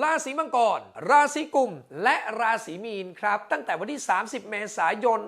ราศีมังกร ราศีกุม และราศีมีนครับ ตั้งแต่วันที่ 30 เมษายน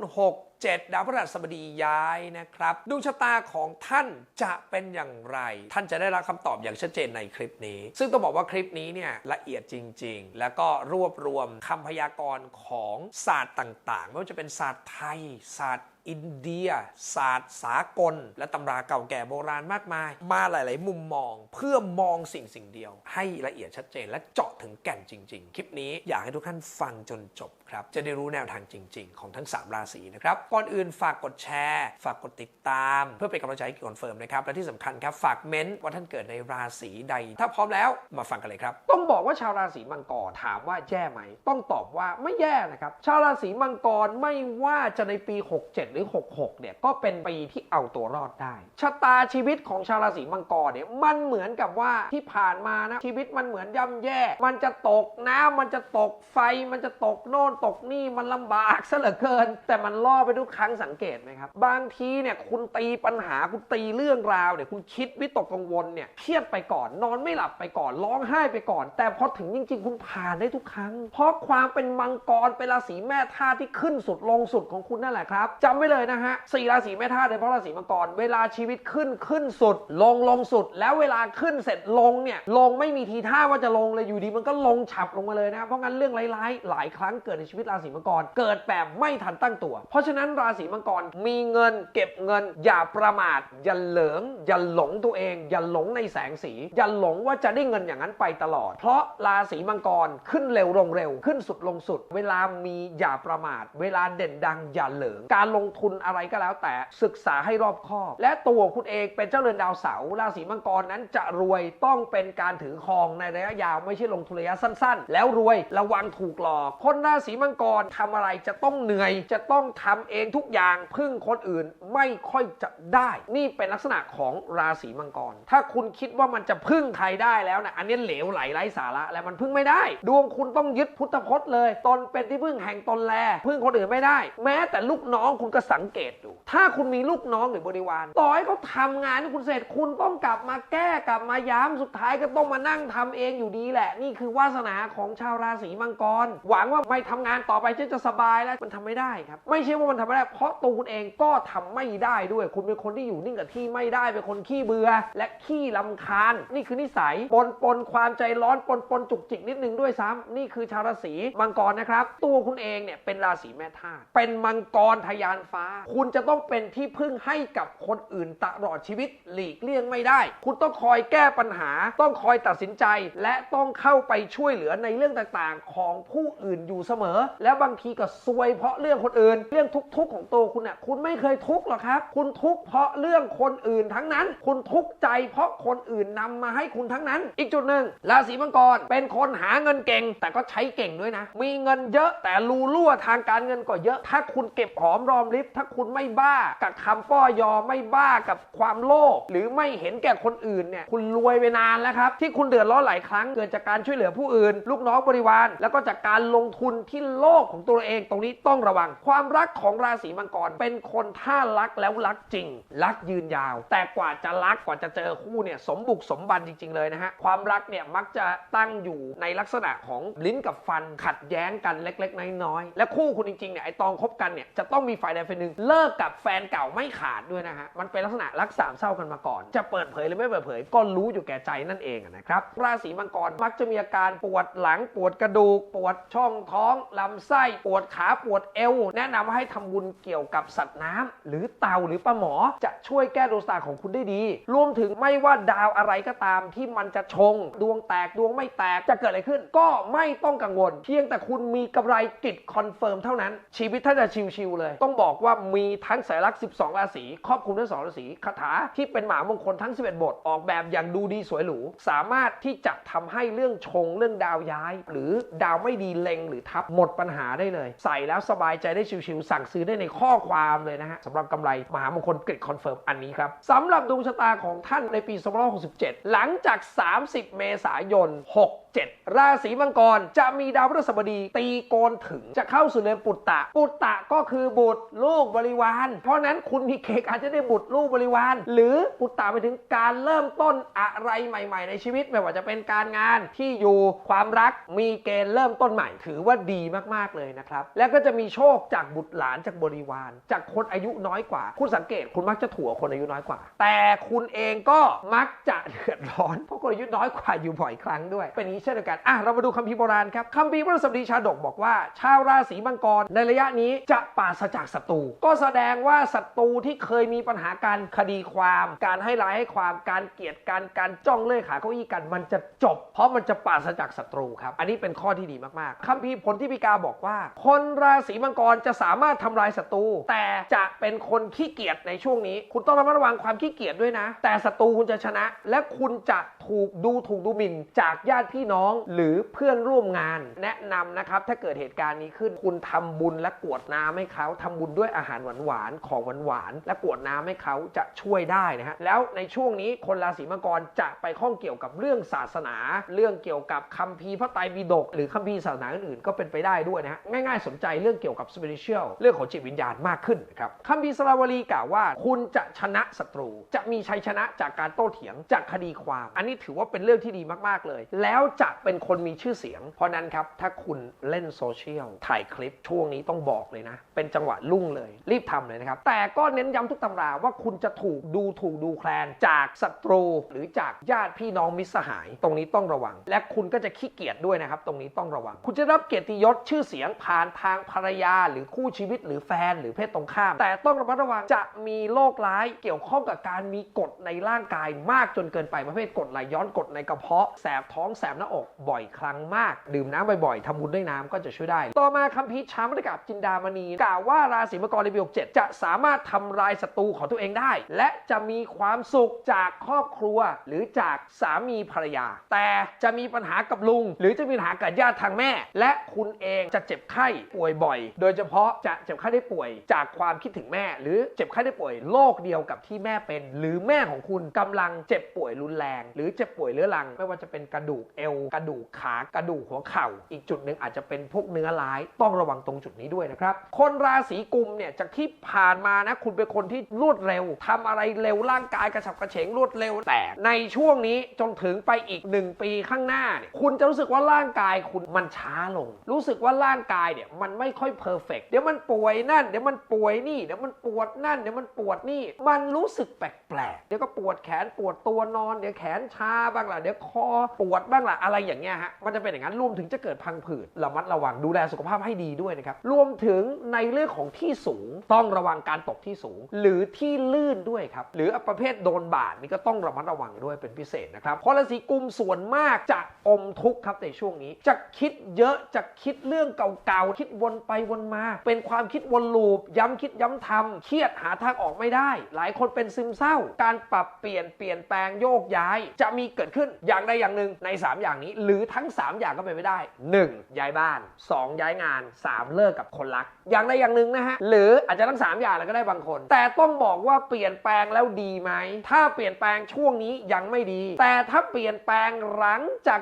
67 ดาวพฤหัสบดีย้ายนะครับดวงชะตาของท่านจะเป็นอย่างไร ท่านจะได้รับคำตอบอย่างชัดเจนในคลิปนี้ ซึ่งต้องบอกว่าคลิปนี้เนี่ยละเอียดจริง ๆ แล้วก็รวบรวมคำพยากรณ์ของศาสตร์ต่างๆ ไม่ว่าจะเป็นศาสตร์ไทยศาสตร์ อินเดีย ศาสตร์ สากล และตำราเก่าแก่โบราณมากมาย มาหลาย ๆ มุมมอง เพื่อมองสิ่งสิ่งเดียว ให้ละเอียดชัดเจน และเจาะถึงแก่นจริง ๆ คลิปนี้อยากให้ทุกท่านฟังจนจบครับ จะได้รู้แนวทางจริง ๆ ของทั้ง 3 ราศีนะครับ ก่อนอื่นฝากกดแชร์ ฝากกดติดตาม เพื่อเป็นกำลังใจให้คอนเฟิร์มนะครับ และที่สำคัญครับ ฝากเม้นต์ว่าท่านเกิดในราศีใด ถ้าพร้อมแล้วมาฟังกันเลยครับ ต้องบอกว่าชาวราศีมังกรถามว่าแย่ไหม ต้องตอบว่าไม่แย่นะครับ ชาวราศีมังกรไม่ว่าจะในปี 67หรือ 66 เนี่ยก็เป็นปีที่เอาตัวรอดได้ ชะตาชีวิตของชาวราศีมังกรเนี่ยมันเหมือนกับว่าที่ผ่านมานะชีวิตมันเหมือนย่ำแย่ มันจะตกน้ำมันจะตกไฟมันจะตกโน่นตกนี่มันลำบากซะเหลือเกิน แต่มันล่อไปทุกครั้งสังเกตไหมครับ บางทีเนี่ยคุณตีปัญหาคุณตีเรื่องราวเนี่ยคุณคิดวิตกกังวลเนี่ยเครียดไปก่อนนอนไม่หลับไปก่อนร้องไห้ไปก่อน แต่พอถึงจริง ๆ คุณผ่านได้ทุกครั้ง เพราะความเป็นมังกรเป็นราศีแม่ธาตุที่ขึ้นสุดลงสุดของคุณนั่นแหละครับจำไว้เลยนะฮะสี่ราศีแม่ธาตุโดยเฉพาะราศีมังกร เวลาชีวิตขึ้นขึ้นสุด ลงลงสุด แล้วเวลาขึ้นเสร็จลงเนี่ย ลงไม่มีทีท่าว่าจะลงเลยอยู่ดีมันก็ลงฉับลงมาเลยนะครับเพราะงั้นเรื่องร้ายๆหลายครั้งเกิดในชีวิตราศีมังกร เกิดแบบไม่ทันตั้งตัว เพราะฉะนั้นราศีมังกรมีเงินเก็บเงิน อย่าประมาทอย่าเหลิงอย่าหลงตัวเอง อย่าหลงในแสงสี อย่าหลงว่าจะได้เงินอย่างนั้นไปตลอด เพราะราศีมังกรขึ้นเร็วลงเร็ว ขึ้นสุดลงสุด เวลามีอย่าประมาท เวลาเด่นดังอย่าเหลิงการลงทุนอะไรก็แล้วแต่ศึกษาให้รอบคอบ และตัวคุณเองเป็นเจ้าเรือนดาวเสาร์ราศีมังกรนั้นจะรวยต้องเป็นการถือครองในระยะยาวไม่ใช่ลงทุนระยะสั้น ๆ แล้วรวยระวังถูกหลอก คนราศีมังกรทำอะไรจะต้องเหนื่อย จะต้องทำเองทุกอย่างพึ่งคนอื่นไม่ค่อยจะได้ นี่เป็นลักษณะของราศีมังกร ถ้าคุณคิดว่ามันจะพึ่งใครได้แล้วนะอันนี้เหลวไหลไร้สาระและมันพึ่งไม่ได้ ดวงคุณต้องยึดพุทธพจน์เลยตนเป็นที่พึ่งแห่งตนแล พึ่งคนอื่นไม่ได้ แม้แต่ลูกน้องคุณก็สังเกตดู ถ้าคุณมีลูกน้องหรือบริวาร ต่อให้เขาทำงานให้คุณเสร็จคุณต้องกลับมาแก้กลับมาย้ำสุดท้ายก็ต้องมานั่งทำเองอยู่ดีแหละ นี่คือวาสนาของชาวราศีมังกร หวังว่าไม่ทำงานต่อไปฉันจะสบายแล้วมันทำไม่ได้ครับ ไม่ใช่ว่ามันทำไม่ได้ เพราะตัวคุณเองก็ทำไม่ได้ด้วย คุณเป็นคนที่อยู่นิ่งกับที่ไม่ได้เป็นคนขี้เบื่อและขี้ลำคาญ นี่คือนิสัยปนปนความใจร้อนปนปนจุกจิกนิดนึงด้วยซ้ำนี่คือชาวราศีมังกรนะครับ ตัวคุณเองเนี่ยเป็นราศีแม่ธาตุเป็นมังกรทยานฟ้า คุณจะต้องเป็นที่พึ่งให้กับคนอื่นตลอดชีวิตหลีกเลี่ยงไม่ได้ คุณต้องคอยแก้ปัญหา ต้องคอยตัดสินใจ และต้องเข้าไปช่วยเหลือในเรื่องต่างๆ ของผู้อื่นอยู่เสมอ แล้วบางทีก็ซวยเพราะเรื่องคนอื่น เรื่องทุกข์ๆของตัวคุณน่ะคุณไม่เคยทุกข์หรอกครับ คุณทุกข์เพราะเรื่องคนอื่นทั้งนั้น คุณทุกข์ใจเพราะคนอื่นนำมาให้คุณทั้งนั้น อีกจุดหนึ่งราศีมังกรเป็นคนหาเงินเก่ง แต่ก็ใช้เก่งด้วยนะ มีเงินเยอะแต่รูรั่วทางการเงินก็เยอะ ถ้าคุณเก็บหอมรอมริบถ้าคุณไม่บ้ากับคำป้อยอไม่บ้ากับความโลภหรือไม่เห็นแก่คนอื่นเนี่ยคุณรวยไปนานแล้วครับ ที่คุณเดือดร้อนหลายครั้งเกิดจากการช่วยเหลือผู้อื่น ลูกน้องบริวาร แล้วก็จากการลงทุนที่โลกของตัวเองตรงนี้ต้องระวัง ความรักของราศีมังกรเป็นคนท่ารักแล้วรักจริง รักยืนยาว แต่กว่าจะรักกว่าจะเจอคู่เนี่ยสมบุกสมบันจริง ๆ เลยนะฮะความรักเนี่ยมักจะตั้งอยู่ในลักษณะของลิ้นกับฟันขัดแย้งกันเล็ก ๆ น้อยๆและคู่คุณจริงๆเนี่ยไอตอนคบกันเนี่ยจะต้องมีฝ่ายใดฝ่ายหนึ่งเลิกกับแฟนเก่าไม่ขาดด้วยนะฮะมันเป็นลักษณะรักสามเศร้ากันมาก่อน จะเปิดเผยหรือไม่เปิดเผย ก็รู้อยู่แก่ใจนั่นเองนะครับราศีมังกรมักจะมีอาการปวดหลังปวดกระดูก ปวดช่องท้องลำไส้ปวดขาปวดเอว แนะนำให้ทำบุญเกี่ยวกับสัตว์น้ำหรือเต่าหรือปลาหมอจะช่วยแก้ดวงชะตาของคุณได้ดี รวมถึงไม่ว่าดาวอะไรก็ตามที่มันจะชง ดวงแตกดวงไม่แตกจะเกิดอะไรขึ้น ก็ไม่ต้องกังวล เพียงแต่คุณมีกำไรกิจคอนเฟิร์มเท่านั้น ชีวิตท่านจะชิวๆเลย ต้องบอกว่ามีทั้งสายลักษณ์ 12 ราศีครอบคลุมทั้งสองราศีคาถาที่เป็นหมามงคลทั้ง 11 บท ออกแบบอย่างดูดีสวยหรู สามารถที่จะทำให้เรื่องชงเรื่องดาวย้าย หรือดาวไม่ดีเล็งหรือทับหมดปัญหาได้เลย ใส่แล้วสบายใจได้ชิวๆสั่งซื้อได้ในข้อความเลยนะฮะสำหรับกำไรมหามงคลกริดคอนเฟิร์มอันนี้ครับสำหรับดวงชะตาของท่านในปี2567 หลังจาก 30 เมษายน 6 7 ราศีมังกรจะมีดาวพฤหัสบดีตีโกนถึงจะเข้าสู่เรือนปุตตะ ปุตตะก็คือบุตรลูกบริวาร เพราะนั้นคุณมีเกณฑ์อาจจะได้บุตรลูกบริวาร หรือปุตตะไปถึงการเริ่มต้นอะไรใหม่ ๆ ในชีวิตไม่ว่าจะเป็นการงานที่อยู่ความรักมีเกณฑ์เริ่มต้นใหม่ ถือว่าดีมากๆเลยนะครับแล้วก็จะมีโชคจากบุตรหลานจากบริวาร จากคนอายุน้อยกว่า คุณสังเกตคุณมักจะถั่วคนอายุน้อยกว่า แต่คุณเองก็มักจะเดือดร้อนเพราะคนอายุน้อยกว่าอยู่บ่อยครั้งด้วยเป็นนี้เช่นเดียวกันอะเรามาดูคัมภีร์โบราณครับคัมภีร์พระสมดีชาดกบอกว่า ชาวราศีมังกรในระยะนี้จะปราศจากศัตรูก็แสดงว่าศัตรูที่เคยมีปัญหาการคดีความ การให้ร้ายให้ความการเกลียดกันการจ้องเล่ยขาเก้าอี้กันมันจะจบ เพราะมันจะปราศจากศัตรูครับ อันนี้เป็นข้อที่ดีมากๆคัมภีร์ผลที่พิกาบอกว่า คนราศีมังกรจะสามารถทำลายศัตรูแต่จะเป็นคนขี้เกียจในช่วงนี้ คุณต้องระมัดระวังความขี้เกียจด้วยนะ แต่ศัตรูคุณจะชนะ และคุณจะถูกดูถูกดูหมิ่นจากญาติพี่น้องหรือเพื่อนร่วมงาน แนะนำนะครับถ้าเกิดเหตุการณ์นี้ขึ้นคุณทำบุญและกวดน้ำให้เขาทำบุญด้วยอาหารหวานๆของหวานๆและกวดน้ำให้เขาจะช่วยได้นะฮะแล้วในช่วงนี้คนราศีมังกรจะไปข้องเกี่ยวกับเรื่องศาสนา เรื่องเกี่ยวกับคัมภีร์พระไตรปิฎกหรือคัมภีร์ศาสนาอื่นๆก็เป็นไปได้ด้วยนะฮะง่ายๆสนใจเรื่องเกี่ยวกับ spiritual เรื่องของจิตวิญญาณมากขึ้นนะครับคัมภีร์สราวลีกล่าวว่า คุณจะชนะศัตรู จะมีชัยชนะจากการโต้เถียงจากคดีความ อันนี้ถือว่าเป็นเรื่องที่ดีมาก ๆ เลย แล้วจะเป็นคนมีชื่อเสียง เพราะนั้นครับถ้าคุณเล่นโซเชียลถ่ายคลิปช่วงนี้ต้องบอกเลยนะ เป็นจังหวะรุ่งเลย รีบทำเลยนะครับ แต่ก็เน้นย้ำทุกตำราว่าคุณจะถูกดูถูกดูแคลนจากศัตรูหรือจากญาติพี่น้องมิสหาย ตรงนี้ต้องระวัง และคุณก็จะขี้เกียจด้วยนะครับ ตรงนี้ต้องระวัง คุณจะรับเกียรติยศชื่อเสียงผ่านทางภรรยา หรือคู่ชีวิต หรือแฟน หรือเพศตรงข้าม แต่ต้องระมัดระวังจะมีโรคร้ายเกี่ยวข้องกับการมีกรดในร่างกายมากจนเกินไปประเภทกรดไหลย้อนกดในกระเพาะแสบท้องแสบหน้าอกบ่อยครั้งมาก ดื่มน้ำบ่อยๆทำบุญด้วยน้ำก็จะช่วยได้ ต่อมาคัมภีร์ชามรกับจินดามณีกล่าวว่าราศีมังกรในปี67จะสามารถทำลายศัตรูของตัวเองได้ และจะมีความสุขจากครอบครัว หรือจากสามีภรรยา แต่จะมีปัญหากับลุง หรือจะมีปัญหากับญาติทางแม่ และคุณเองจะเจ็บไข้ป่วยบ่อย โดยเฉพาะจะเจ็บไข้ได้ป่วย จากความคิดถึงแม่ หรือเจ็บไข้ได้ป่วยโรคเดียวกับที่แม่เป็น หรือแม่ของคุณกำลังเจ็บป่วยรุนแรง หรือเจ็บป่วยเรื้อรัง ไม่ว่าจะเป็นกระดูกเอว กระดูกขากระดูกหัวเข่า อีกจุดหนึ่งอาจจะเป็นพวกเนื้อร้าย ต้องระวังตรงจุดนี้ด้วยนะครับ คนราศีกุมเนี่ยจากที่ผ่านมานะคุณเป็นคนที่รวดเร็วทำอะไรเร็วร่างกายกระฉับกระเฉงรวดเร็วแต่ ในช่วงนี้จนถึงไปอีก 1 ปีข้างหน้าเนี่ยคุณจะรู้สึกว่าร่างกายคุณมันช้าลง รู้สึกว่าร่างกายเนี่ยมันไม่ค่อยเพอร์เฟกเดี๋ยวมันป่วยนั่นเดี๋ยวมันป่วยนี่เดี๋ยวมันปวดนั่นเดี๋ยวมันปวดนี่ มันรู้สึกแปลกๆเดี๋ยวก็ปวดแขนปวดตัวนอนเดี๋ยวแขนชาบ้างล่ะเดี๋ยวคอปวดบ้างล่ะอะไรอย่างเงี้ยฮะมันจะเป็นอย่างนั้นรวมถึงจะเกิดพังผืดระมัดระวังดูแลสุขภาพให้ดีด้วยนะครับรวมถึงในเรื่องของที่สูงต้องระวังการตกที่สูง หรือที่ลื่นด้วยครับหรือประเภทโดนบาดนี่ก็ต้องระมัดระวังด้วยเป็นพิเศษนะครับเพราะราศีกุมส่วนมากจะอมทุกข์ครับในช่วงนี้ จะคิดเยอะจะคิดเรื่องเก่าๆคิดวนไปวนมา เป็นความคิดวนลูป ย้ำคิดย้ำทำเครียดหาทางออกไม่ได้ หลายคนเป็นซึมเศร้า การปรับเปลี่ยนเปลี่ยนแปลงโยกย้าย จะมีเกิดขึ้นอย่างใดอย่างหนึ่งใน 3 อย่างนี้ หรือทั้ง 3 อย่างก็เป็นไปได้ 1. ย้ายบ้าน 2. ย้ายงาน 3. เลิกกับคนรัก อย่างใดอย่างหนึ่งนะฮะหรืออาจจะทั้ง 3 อย่างเลยก็ได้บางคน แต่ต้องบอกว่าเปลี่ยนแปลงแล้วดีไหมถ้าเปลี่ยนแปลงช่วงนี้ยังไม่ดี แต่ถ้าเปลี่ยนแปลงหลังจาก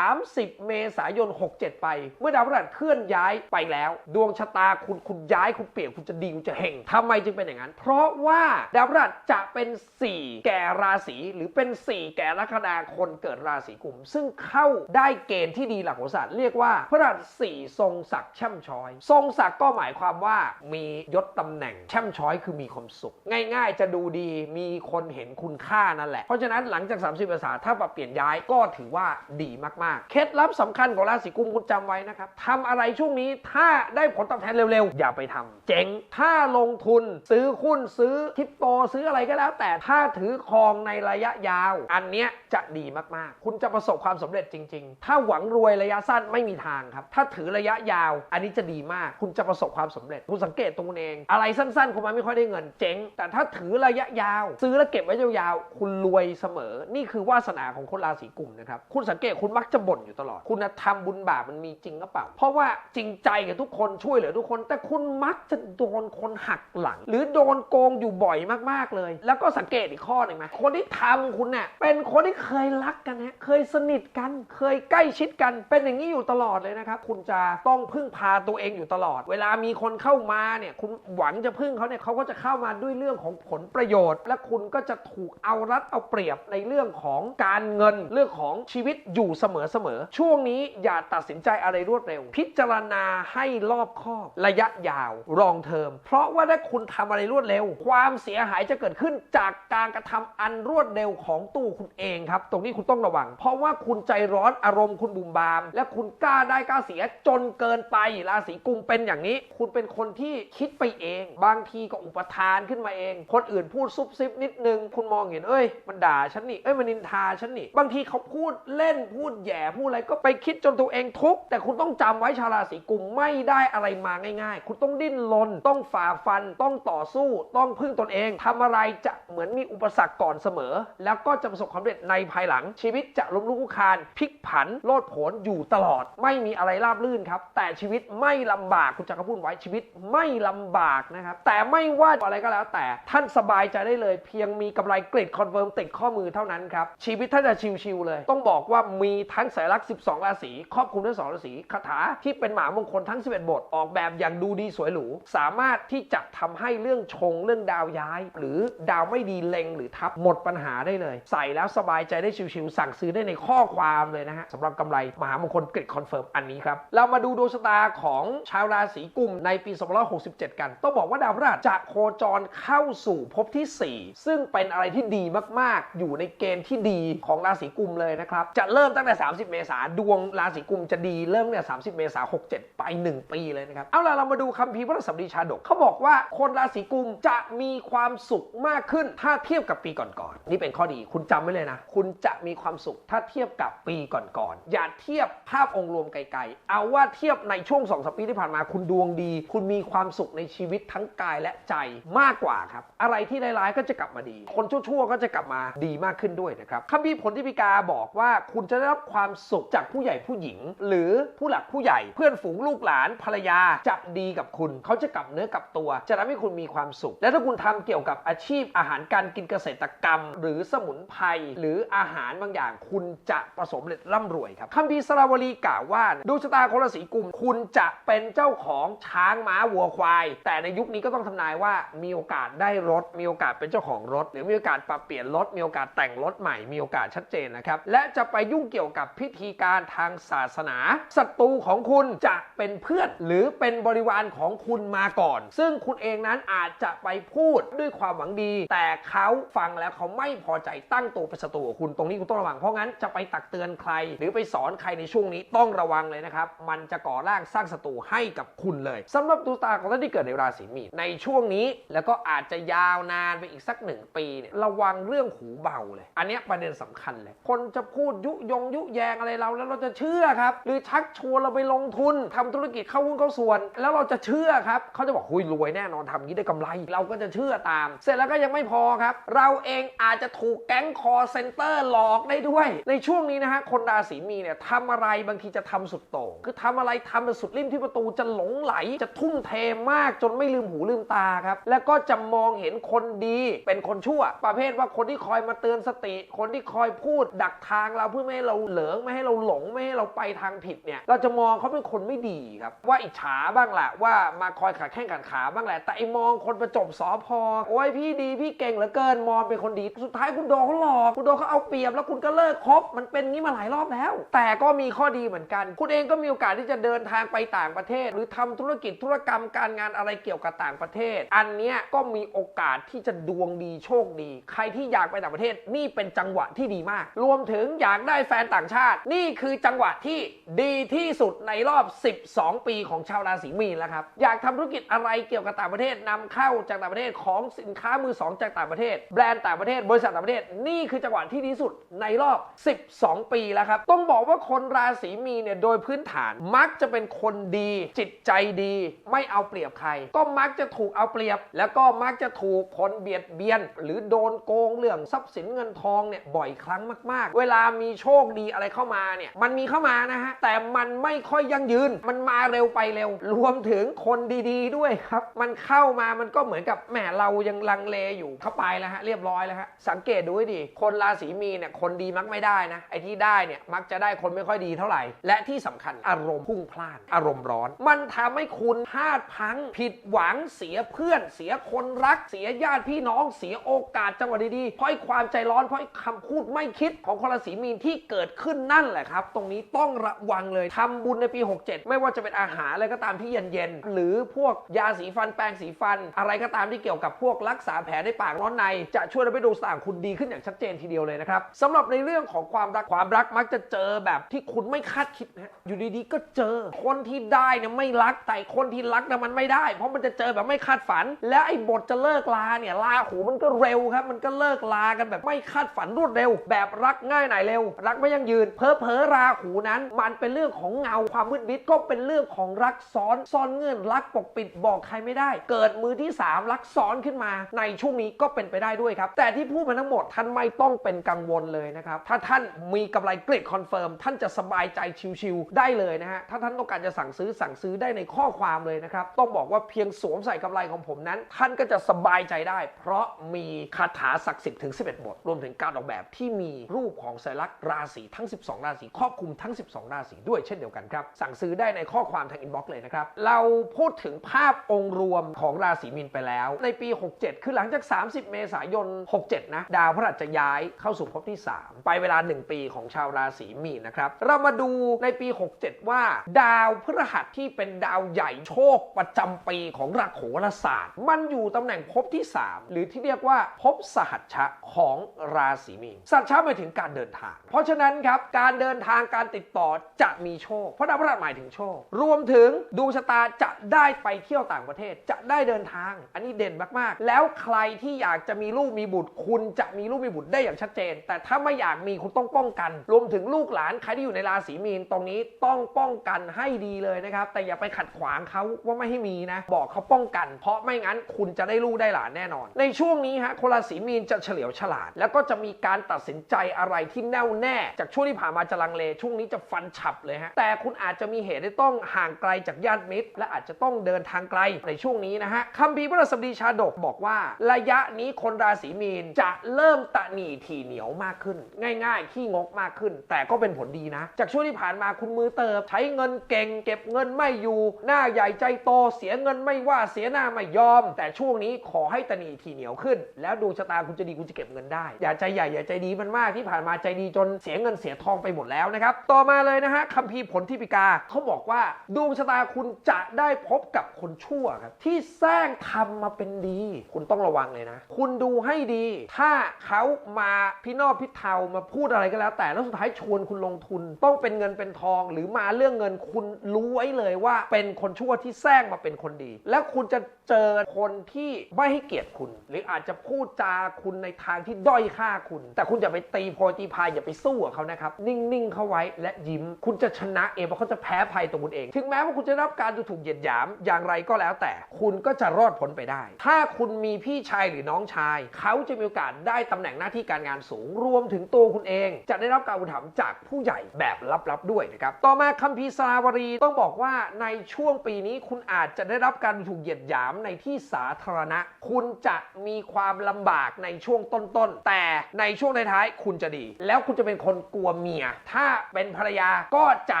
30 เมษายน 67 ไป เมื่อดาวพฤหัสเคลื่อนย้ายไปแล้ว ดวงชะตาคุณคุณย้ายคุณเปลี่ยนคุณจะดีคุณจะเฮงทำไมจึงเป็นอย่างนั้น เพราะว่าดาวพฤหัสจะเป็น 4 แก่ราศีหรือเป็น 4 แก่ลัคนาคนเกิดราศีกุม ซึ่งเข้าได้เกณฑ์ที่ดีหลักโหราศาสตร์เรียกว่าพฤหัสสี่ทรงศักดิ์ช่มช้อย ทรงศักดิ์ก็หมายความว่ามียศตำแหน่งช่มช้อยคือมีความสุข ง่ายๆ จะดูดีมีคนเห็นคุณค่านั่นแหละ เพราะฉะนั้นหลังจาก 30ภาษาถ้าปรับเปลี่ยนย้ายก็ถือว่าดีมากๆ เคล็ดลับสำคัญของราศีกุมคุณจำไว้นะครับทำอะไรช่วงนี้ถ้าได้ผลตอบแทนเร็วๆ อย่าไปทำเจ๊งถ้าลงทุนซื้อหุ้นซื้อคริปโตซื้ออะไรก็แล้ว แต่ถ้าถือครองในระยะยาว อันเนี้ยจะดีมากๆ คุณจะประสบความสำเร็จจริง ๆ ถ้าหวังรวยระยะสั้นไม่มีทางครับ ถ้าถือระยะยาว อันนี้จะดีมาก คุณจะประสบความสำเร็จ คุณสังเกตตรงเอง อะไรสั้นๆ คุณมาไม่ค่อยได้เงินเจ๊ง แต่ถ้าถือระยะยาว ซื้อแล้วเก็บไว้ยาวๆ คุณรวยเสมอ นี่คือวาสนาของคนราศีกุมนะครับ คุณสังเกตคุณมักจะบ่นอยู่ตลอด คุณธรรมบุญบาปมันมีจริงหรือเปล่า เพราะว่าจริงใจกับทุกคนช่วยเหลือทุกคน แต่คุณมักจะโดนคนหักหลัง หรือโดนโกงอยู่บ่อยมากๆเลย แล้วก็สังเกตอีกข้อหนึ่งไหมคนที่ทำคุณเนี่ยเป็นคนที่เคยรักกันฮะเคยสนิทกัน เคยใกล้ชิดกัน เป็นอย่างนี้อยู่ตลอดเลยนะครับ คุณจะต้องพึ่งพาตัวเองอยู่ตลอด เวลามีคนเข้ามาเนี่ย คุณหวังจะพึ่งเขาเนี่ยเขาก็จะเข้ามาด้วยเรื่องของผลประโยชน์ และคุณก็จะถูกเอารัดเอาเปรียบในเรื่องของการเงิน เรื่องของชีวิตอยู่เสมอๆช่วงนี้อย่าตัดสินใจอะไรรวดเร็ว พิจารณาให้รอบคอบระยะยาวรองเทอมเพราะว่าถ้าคุณทำอะไรรวดเร็ว ความเสียหายจะเกิดขึ้นจากการกระทำอันรวดเร็วของตู้คุณเองครับ ตรงนี้คุณต้องระวัง เพราะว่าคุณใจร้อนอารมณ์คุณบุ่มบาม และคุณกล้าได้กล้าเสียจนเกินไปราศีกุมเป็นอย่างนี้ คุณเป็นคนที่คิดไปเอง บางทีก็อุปทานขึ้นมาเอง คนอื่นพูดซุบซิบนิดนึง คุณมองเห็นเอ้ย มันด่าฉันนี่เอ้ยมันนินทาฉันนี่บางทีเขาพูดเล่นพูดแย่พูดอะไรก็ไปคิดจนตัวเองทุกข์แต่คุณต้องจำไว้ชาวราศีกุมไม่ได้อะไรมาง่าย ๆ คุณต้องดิ้นรนต้องฝ่าฟันต้องต่อสู้ ต้องพึ่งตนเองทำอะไรจะเหมือนมีอุปสรรคก่อนเสมอ แล้วก็จะประสบความสำเร็จในภายหลัง ชีวิตจะล้มลุกคลุกคานพลิกผันโลดโผนอยู่ตลอด ไม่มีอะไรราบรื่นครับ แต่ชีวิตไม่ลำบากคุณจักรพูดไว้ชีวิตไม่ลำบากนะครับ แต่ไม่ว่าอะไรก็แล้ว แต่ท่านสบายใจได้เลย เพียงมีกำไรเกรดคอนเฟิร์มติดข้อมือเท่านั้นครับ ชีวิตท่านจะชิวๆเลย ต้องบอกว่ามีทั้งสายลักษณ์12 ราศีครอบคลุมทั้งสองราศีคาถาที่เป็นหมามงคลทั้ง 11 บท ออกแบบอย่างดูดีสวยหรูสามารถที่จะทำให้เรื่องชงเรื่องดาวย้าย หรือดาวไม่ดีเล็งหรือทับหมดปัญหาได้เลย ใส่แล้วสบายใจใจได้ชิวๆสั่งซื้อได้ในข้อความเลยนะฮะสำหรับกำไรมหามงคลเกรดคอนเฟิร์มอันนี้ครับ เรามาดูดวงชะตาของชาวราศีกุมในปี 2567 กัน ต้องบอกว่าดาวพฤหัสจะโคจรเข้าสู่ภพที่ 4 ซึ่งเป็นอะไรที่ดีมากๆ อยู่ในเกณฑ์ที่ดีของราศีกุมเลยนะครับ จะเริ่มตั้งแต่ 30 เมษาดวงราศีกุมจะดีเริ่มตั้งแต่ 30 เมษา67 ไป 1 ปีเลยนะครับ เอาล่ะเรามาดูคัมภีร์พระสัมดีชาดกเขาบอกว่าคนราศีกุมจะมีความสุขมากขึ้นถ้าเทียบกับปีก่อนๆนี่เป็นข้อดีคุณจำไว้เลยนะคุุณจะมีความสุขถ้าเทียบกับปีก่อนๆอย่าเทียบภาพองค์รวมไกลๆ เอาว่าเทียบในช่วง2อสปีที่ผ่านมาคุณดวงดี คุณมีความสุขในชีวิตทั้งกายและใจมากกว่าครับ อะไรที่ร้ายๆก็จะกลับมาดี คนชั่วๆก็จะกลับมาดีมากขึ้นด้วยนะครับคัมภีร์ผลที่พิกาบอกว่าคุณจะได้รับความสุขจากผู้ใหญ่ผู้หญิง หรือผู้หลักผู้ใหญ่ เพื่อนฝูงลูกหลานภรรยาจะดีกับคุณเขาจะกลับเนื้อกลับตัว จะทำให้คุณมีความสุข และถ้าคุณทำเกี่ยวกับอาชีพอาหารการกินเกษตรกรรม หรือสมุนไพรหรืออาหารบางอย่าง คุณจะประสบเร็จร่ำรวยครับคัมภีร์สราวลีกล่าวว่าดวงชะตาคนราศีกุม คุณจะเป็นเจ้าของช้างม้าวัวควาย แต่ในยุคนี้ก็ต้องทำนายว่ามีโอกาสได้รถ มีโอกาสเป็นเจ้าของรถ หรือมีโอกาสปรับเปลี่ยนรถ มีโอกาสแต่งรถใหม่ มีโอกาสชัดเจนนะครับ และจะไปยุ่งเกี่ยวกับพิธีการทางศาสนา ศัตรูของคุณจะเป็นเพื่อนหรือเป็นบริวารของคุณมาก่อน ซึ่งคุณเองนั้นอาจจะไปพูดด้วยความหวังดี แต่เขาฟังแล้วเขาไม่พอใจตั้งตัวเป็นศัตรูคุณตรงนี้คุณต้องระวัง เพราะงั้นจะไปตักเตือนใคร หรือไปสอนใครในช่วงนี้ต้องระวังเลยนะครับ มันจะก่อร่างสร้างศัตรูให้กับคุณเลยสำหรับดวงตาของท่านที่เกิดในราศีมีนในช่วงนี้แล้วก็อาจจะยาวนานไปอีกสักหนึ่งปีเนี่ยระวังเรื่องหูเบาเลย อันนี้ประเด็นสำคัญเลย คนจะพูดยุยงยุแยงอะไรเราแล้วเราจะเชื่อครับ หรือชักชวนเราไปลงทุนทำธุรกิจเข้าหุ้นเข้าส่วน แล้วเราจะเชื่อครับเขาจะบอกหุยรวยแน่นอนทำอย่างนี้ได้กำไร เราก็จะเชื่อตาม เสร็จแล้วก็ยังไม่พอครับ เราเองอาจจะถูกแก๊งคอเซ็นเตอร์หลอกได้ด้วย ในช่วงนี้นะฮะคนราศีมีเนี่ยทำอะไรบางทีจะทำสุดโต่งคือทำอะไรทำไปสุดริมที่ประตูจะหลงไหลจะทุ่มเทมากจนไม่ลืมหูลืมตาครับ แล้วก็จะมองเห็นคนดีเป็นคนชั่ว ประเภทว่าคนที่คอยมาเตือนสติ คนที่คอยพูดดักทางเราเพื่อไม่ให้เราเหลิงไม่ให้เราหลงไม่ให้เราไปทางผิดเนี่ยเราจะมองเขาเป็นคนไม่ดีครับ ว่าอิจฉาบ้างแหละว่ามาคอยขาแข้งขันขาบ้างแหละ แต่ไอ้มองคนประจบสอพอโอ้ยพี่ดีพี่เก่งเหลือเกินมองเป็นคนดี สุดท้ายคุณโดนเขาหลอกคุณโดนเขาเอาเปรียบแล้วคุณก็เลิกคบมันเป็นงี้มาหลายรอบแล้ว แต่ก็มีข้อดีเหมือนกัน คุณเองก็มีโอกาสที่จะเดินทางไปต่างประเทศ หรือทำธุรกิจธุรกรรมการงานอะไรเกี่ยวกับต่างประเทศ อันเนี้ยก็มีโอกาสที่จะดวงดีโชคดี ใครที่อยากไปต่างประเทศนี่เป็นจังหวะที่ดีมาก รวมถึงอยากได้แฟนต่างชาติ นี่คือจังหวะที่ดีที่สุดในรอบ 12 ปีของชาวราศีมีนแล้วครับอยากทำธุรกิจอะไรเกี่ยวกับต่างประเทศนำเข้าจากต่างประเทศของสินค้ามือสองจากต่างประเทศ แบรนด์ต่างประเทศบริษัทต่างประเทศนี่คือจังหวะที่ดีที่สุดในรอบ 12 ปีแล้วครับ ต้องบอกว่าคนราศีมีเนี่ยโดยพื้นฐานมักจะเป็นคนดี จิตใจดี ไม่เอาเปรียบใคร ก็มักจะถูกเอาเปรียบ แล้วก็มักจะถูกคนเบียดเบียน หรือโดนโกงเรื่องทรัพย์สินเงินทองเนี่ยบ่อยครั้งมาก ๆ เวลามีโชคดีอะไรเข้ามาเนี่ยมันมีเข้ามานะฮะแต่มันไม่ค่อยยั่งยืน มันมาเร็วไปเร็ว รวมถึงคนดีๆ ด้วยครับ มันเข้ามามันก็เหมือนกับแหมเรายังลังเลอยู่เข้าไปแล้วฮะเรียบร้อยแล้วฮะสังเกตดูให้ดี คนราศีมีนเนี่ยคนดีมักไม่ได้นะไอ้ที่ได้เนี่ยมักจะได้คนไม่ค่อยดีเท่าไหร่ และที่สำคัญอารมณ์พุ่งพลานอารมณ์ร้อน มันทำให้คุณพลาดพังผิดหวังเสียเพื่อน เสียคนรัก เสียญาติพี่น้องเสียโอกาสจังหวะดีๆเพราะไอความใจร้อนเพราะไอ้คำพูดไม่คิดของคนราศีมีนที่เกิดขึ้นนั่นแหละครับ ตรงนี้ต้องระวังเลยทำบุญในปี 67 ไม่ว่าจะเป็นอาหารอะไรก็ตามที่เย็นๆหรือพวกยาสีฟันแปรงสีฟัน อะไรก็ตามที่เกี่ยวกับพวกรักษาแผลในปากร้อนใน จะช่วยทำให้ดวงตาของคุณดีขึ้นอย่างชัดเจนทีเดียวเลยนะครับสำหรับในเรื่องของความรักความรักมักจะเจอแบบที่คุณไม่คาดคิดนะฮะอยู่ดีๆก็เจอ คนที่ได้เนี่ยไม่รักแต่คนที่รักเนี่ยมันไม่ได้ เพราะมันจะเจอแบบไม่คาดฝัน และไอ้บทจะเลิกลาเนี่ยลาหูมันก็เร็วครับ มันก็เลิกลากันแบบไม่คาดฝันรวดเร็ว แบบรักง่ายไหนเร็ว รักไม่ยั่งยืน เพอเพอราหูนั้น มันเป็นเรื่องของเงาความมืดมิดก็เป็นเรื่องของรักซ้อนซ่อนเงื่อนรักปกปิดบอกใครไม่ได้ เกิดมือที่สามรักซ้อนขึ้นมา ในช่วงนี้ก็เป็นไปได้ด้วยครับ แต่ที่พูดมาทั้งหมดท่านไม่ต้องเป็นกังวลเลยนะครับ ถ้าท่านมีกำไรกริดคอนเฟิร์มท่านจะสบายใจชิวๆได้เลยนะฮะ ถ้าท่านต้องการจะสั่งซื้อสั่งซื้อได้ในข้อความเลยนะครับ ต้องบอกว่าเพียงสวมใส่กำไรของผมนั้น ท่านก็จะสบายใจได้ เพราะมีคาถาศักดิ์สิทธิ์ถึง 11 บท รวมถึงการออกแบบที่มีรูปของสัญลักษณ์ราศีทั้ง 12 ราศีครอบคลุมทั้ง 12 ราศีด้วยเช่นเดียวกันครับ สั่งซื้อได้ในข้อความทางอินบ็อกซ์เลยนะครับ เราพูดถึงภาพองค์รวมของราศีมีนไปแล้ว ในปี 67 คือหลังจาก 30 เมษายน 67 นะ ดาวพฤหัสจะย้ายเข้าาสู่ภพที่ 3 ไปเวลา 1 ปีของชาวราศีมีนนะครับ เรามาดูในปี 67 ว่า ดาวพฤหัสที่เป็นดาวใหญ่โชคประจำปีของหลักโหราศาสตร์ มันอยู่ตำแหน่งภพที่ 3 หรือที่เรียกว่าภพสหัชชะของราศีมีนสหัชชะหมายถึงการเดินทาง เพราะฉะนั้นครับการเดินทางการติดต่อจะมีโชค เพราะดาวพฤหัสหมายถึงโชค รวมถึงดวงชะตาจะได้ไปเที่ยวต่างประเทศจะได้เดินทาง อันนี้เด่นมากๆ แล้วใครที่อยากจะมีลูกมีบุตร คุณจะมีลูกมีบุตรได้อย่างชัดเจนแต่ถ้าไม่อยากมีคุณต้องป้องกัน รวมถึงลูกหลานใครที่อยู่ในราศีมีนตรงนี้ต้องป้องกันให้ดีเลยนะครับ แต่อย่าไปขัดขวางเขาว่าไม่ให้มีนะ บอกเขาป้องกัน เพราะไม่งั้นคุณจะได้ลูกได้หลานแน่นอน ในช่วงนี้ฮะคนราศีมีนจะเฉลียวฉลาด แล้วก็จะมีการตัดสินใจอะไรที่แน่วแน่ จากช่วงที่ผ่านมาจะลังเล ช่วงนี้จะฟันฉับเลยฮะแต่คุณอาจจะมีเหตุที่ต้องห่างไกลจากญาติมิตร และอาจจะต้องเดินทางไกลในช่วงนี้นะฮะคัมภีร์พระราชบดีชาดกบอกว่า ระยะนี้คนราศีมีนจะเริ่มตะหนีทีเหนียวมากขึ้น ง่ายๆ ขี้งกมากขึ้น แต่ก็เป็นผลดีนะ จากช่วงที่ผ่านมาคุณมือเติบ ใช้เงินเก่ง เก็บเงินไม่อยู่ หน้าใหญ่ใจโตเสียเงินไม่ว่าเสียหน้าไม่ยอม แต่ช่วงนี้ขอให้ตะหนีทีเหนียวขึ้น แล้วดวงชะตาคุณจะดีคุณจะเก็บเงินได้ อย่าใจใหญ่อย่าใจดีมันมากที่ผ่านมาใจดีจนเสียเงินเสียทองไปหมดแล้วนะครับต่อมาเลยนะฮะคัมภีร์ผลทิปิกาเขาบอกว่าดวงชะตาคุณจะได้พบกับคนชั่วครับที่แสร้งทำมาเป็นดี คุณต้องระวังเลยนะ คุณดูให้ดี ถ้าเขามาพี่นอพี่เทามาพูดอะไรก็แล้ว แต่แล้วสุดท้ายชวนคุณลงทุน ต้องเป็นเงินเป็นทอง หรือมาเรื่องเงินคุณรู้ไว้เลยว่า เป็นคนชั่วที่แสร้งมาเป็นคนดี แล้วคุณจะเจอคนที่ไม่ให้เกียรติคุณ หรืออาจจะพูดจาคุณในทางที่ด้อยค่าคุณ แต่คุณอย่าไปตีโพยตีพายอย่าไปสู้กับเขานะครับนิ่งๆเขาไว้และยิ้ม คุณจะชนะเองเพราะเขาจะแพ้ภัยตัวคุณเอง ถึงแม้ว่าคุณจะรับการดูถูกเหยียดหยามอย่างไรก็แล้วแต่ คุณก็จะรอดพ้นไปได้ ถ้าคุณมีพี่ชายหรือน้องชาย เขาจะมีโอกาสได้ตำแหน่งหน้าที่การงานสูง รวมถึงตัวคุณเอง จะได้รับการอุปถัมภ์จากผู้ใหญ่แบบลับๆด้วยนะครับ ต่อมาคัมภีร์สลาวรีต้องบอกว่าในช่วงปีนี้คุณอาจจะได้รับการถูกเหยียดหยามในที่สาธารณะ คุณจะมีความลำบากในช่วงต้นๆ แต่ในช่วงท้ายๆคุณจะดี แล้วคุณจะเป็นคนกลัวเมีย ถ้าเป็นภรรยาก็จะ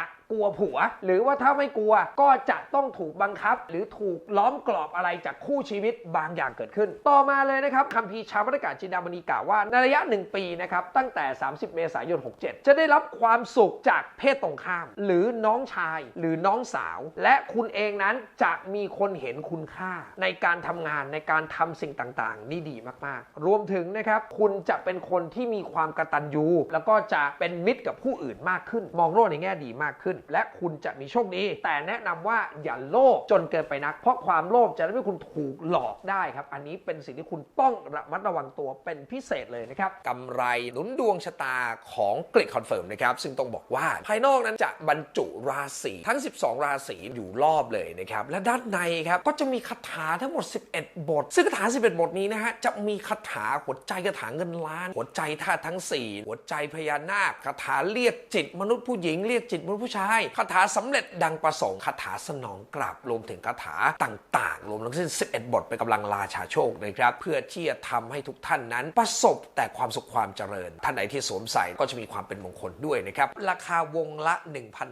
กลัวผัว หรือว่าถ้าไม่กลัวก็จะต้องถูกบังคับ หรือถูกล้อมกรอบอะไรจากคู่ชีวิตบางอย่างเกิดขึ้น ต่อมาเลยนะครับคัมภีร์ชาวบรรกาศจินดามณีกล่าวว่าในระยะ 1 ปีนะครับตั้งแต่ 30 เมษายน 67 จะได้รับความสุขจากเพศตรงข้าม หรือน้องชายหรือน้องสาว และคุณเองนั้นจะมีคนเห็นคุณค่า ในการทำงานในการทำสิ่งต่างๆนี่ดีมากๆ รวมถึงนะครับคุณจะเป็นคนที่มีความกระตัญญูแล้วก็จะเป็นมิตรกับผู้อื่นมากขึ้น มองโลกในแง่ดีมากขึ้นและคุณจะมีโชคดี แต่แนะนำว่าอย่าโลภจนเกินไปนัก เพราะความโลภจะทำให้คุณถูกหลอกได้ครับ อันนี้เป็นสิ่งที่คุณต้องระมัดระวังตัวเป็นพิเศษเลยนะครับกำไรหนุนดวงชะตาของกริดคอนเฟิร์มนะครับ ซึ่งต้องบอกว่า ภายนอกนั้นจะบรรจุราศีทั้ง 12 ราศีอยู่รอบเลยนะครับ และด้านในครับก็จะมีคาถาทั้งหมด 11 บท ซึ่งคาถา 11 บทนี้นะฮะจะมีคาถาหัวใจคาถาเงินล้าน หัวใจธาตุทั้ง 4 หัวใจพญานาคคาถาเรียกจิตมนุษย์ผู้หญิงเรียกจิตมนุษย์ผู้ชายได้คาถาสำเร็จดังประสงค์คาถาสนองกลับรวมถึงคาถาต่าง ๆ รวมทั้งสิ้น 11 บทเป็นกำลังราชาโชคนะครับเพื่อที่จะทำให้ทุกท่านนั้น ประสบแต่ความสุขความเจริญ ท่านไหนที่สวมใส่ก็จะมีความเป็นมงคลด้วยนะครับ ราคาวงละ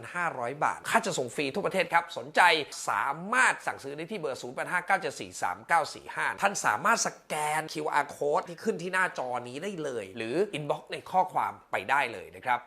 1,500 บาท ค่าจะส่งฟรีทั่วประเทศครับ สนใจสามารถสั่งซื้อได้ที่เบอร์ 0859743945 ท่านสามารถสแกน QR code ที่ขึ้นที่หน้าจอนี้ได้เลย หรือ inbox ในข้อความไปได้เลยนะครับ